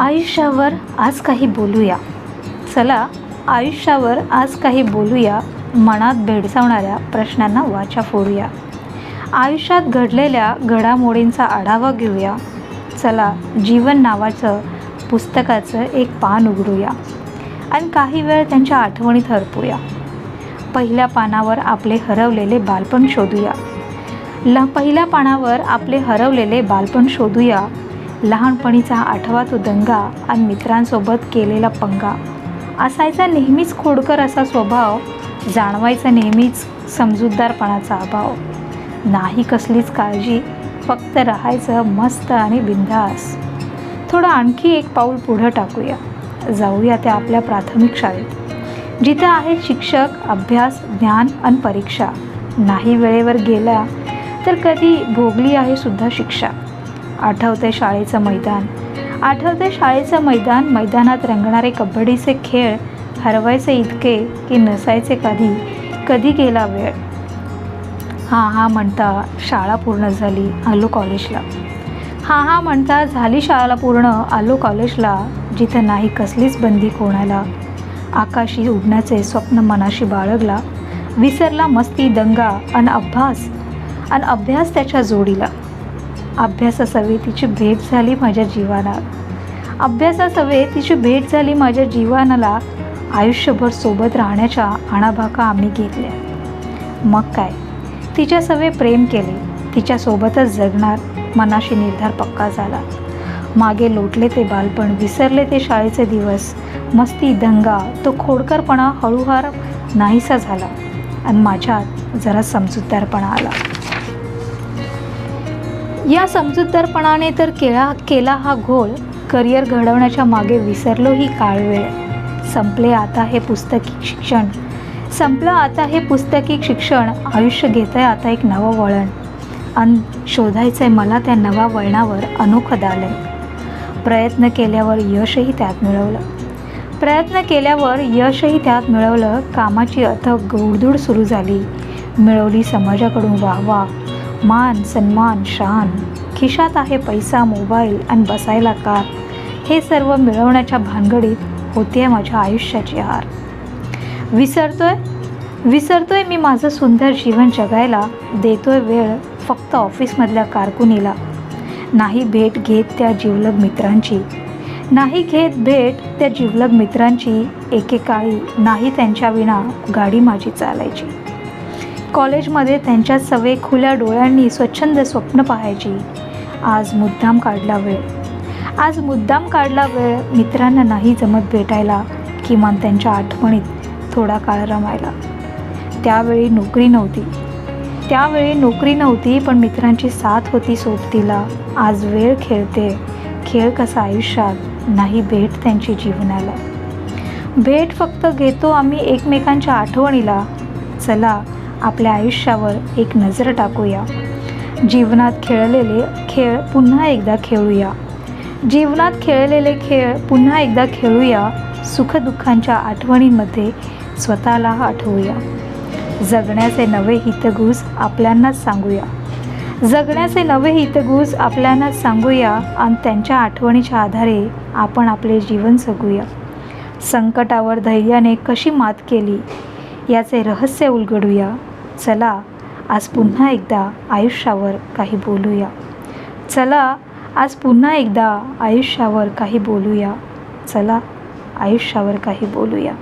आयुष्यावर आज काही बोलूया. चला आयुष्यावर आज काही बोलूया मनात भेडसावणाऱ्या प्रश्नांना वाचा फोडूया. आयुष्यात घडलेल्या घडामोडींचा आढावा घेऊया. चला जीवन नावाचं पुस्तकाचं एक पान उघडूया आणि काही वेळ त्यांच्या आठवणीत हरपूया. पहिल्या पानावर आपले हरवलेले बालपण शोधूया. ल पहिल्या पानावर आपले हरवलेले बालपण शोधूया. लहानपणीचा आठवा तो दंगा आणि मित्रांसोबत केलेला पंगा. असायचा नेहमीच खोडकर असा स्वभाव जाणवायचा नेहमीच समजूतदारपणाचा अभाव. नाही कसलीच काळजी फक्त राहायचं मस्त आणि बिंदास थोडं आणखी एक पाऊल पुढं टाकूया. जाऊया त्या आपल्या प्राथमिक शाळेत. जिथं आहेत शिक्षक अभ्यास ज्ञान आणि परीक्षा. नाही वेळेवर गेला तर कधी भोगली आहे सुद्धा शिक्षा. आठवते शाळेचं मैदान. आठवते शाळेचं मैदान मैदानात रंगणारे कबड्डीचे खेळ हरवायचे इतके की नसायचे कधी कधी गेला वेळ. हां हां म्हणता शाळा पूर्ण झाली आलो कॉलेजला. हां हां म्हणता झाली शाळा पूर्ण आलो कॉलेजला जिथं नाही कसलीच बंदी कोणाला. आकाशी उडण्याचे स्वप्न मनाशी बाळगला विसरला मस्ती दंगा आणि अभ्यास आणि अभ्यास त्याच्या जोडीला. अभ्यासासवे तिची भेट झाली माझ्या जीवनात अभ्यासासवे तिची भेट झाली माझ्या जीवनाला आयुष्यभर सोबत राहण्याच्या आणाभाका आम्ही घेतल्या. मग काय? तिच्या सवे प्रेम केले. तिच्यासोबतच जगणार मनाशी निर्धार पक्का झाला. मागे लोटले ते बालपण विसरले ते शाळेचे दिवस. मस्ती दंगा तो खोडकरपणा हळूहार नाहीसा झाला. आणि माझ्यात जरा समजूतदारपणा आला. या समजूतदारपणाने तर केला केला हा घोळ. करिअर घडवण्याच्या मागे विसरलो ही काळवेळ संपले आता हे पुस्तकी शिक्षण. संपलं आता हे पुस्तकी शिक्षण. आयुष्य घेत आहे आता एक नवं वळण. अन शोधायचं आहे मला त्या नव्या वळणावर अनोखं दालन. प्रयत्न केल्यावर यशही त्यात मिळवलं. प्रयत्न केल्यावर यशही त्यात मिळवलं. कामाची अथक गोडधूड सुरू झाली. मिळवली समाजाकडून वाहवा. मान सन्मान शान. खिशात आहे पैसा मोबाईल आणि बसायला कार. हे सर्व मिळवण्याच्या भानगडीत होते माझ्या आयुष्याची हार. विसरतोय? विसरतोय मी माझं सुंदर जीवन जगायला. देतोय वेळ फक्त ऑफिसमधल्या कारकुनीला. नाही भेट घेत त्या जिवलग मित्रांची. नाही घेत भेट त्या जिवलग मित्रांची. एकेकाळी नाही त्यांच्या विना गाडी माझी चालायची. कॉलेजमध्ये त्यांच्या सवय खुल्या डोळ्यांनी स्वच्छंद स्वप्न पाहायची. आज मुद्दाम काढला वेळ. आज मुद्दाम काढला वेळ मित्रांना नाही जमत भेटायला किमान त्यांच्या आठवणीत थोडा काळ रमायला. त्यावेळी नोकरी नव्हती. त्यावेळी नोकरी नव्हती पण मित्रांची साथ होती सोबतीला. आज वेळ खेळते. खेळ कसा आयुष्यात? नाही भेट त्यांची जीवनाला. भेट फक्त घेतो आम्ही एकमेकांच्या आठवणीला. चला आपल्या आयुष्यावर एक नजर टाकूया. जीवनात खेळलेले खेळ पुन्हा एकदा खेळूया. जीवनात खेळलेले खेळ पुन्हा एकदा खेळूया. सुखदुःखांच्या आठवणींमध्ये स्वतःला आठवूया. जगण्याचे नवे हितगुज आपल्यांनाच सांगूया. जगण्याचे नवे हितगुज आपल्यांनाच सांगूया आणि त्यांच्या आठवणीच्या आधारे आपण आपले जीवन जगूया. संकटावर धैर्याने कशी मात केली याचे रहस्य उलगडूया. चला आज पुन्हा एकदा आयुष्यावर काही बोलूया. चला आज पुन्हा एकदा आयुष्यावर काही बोलूया. चला आयुष्यावर काही बोलूया.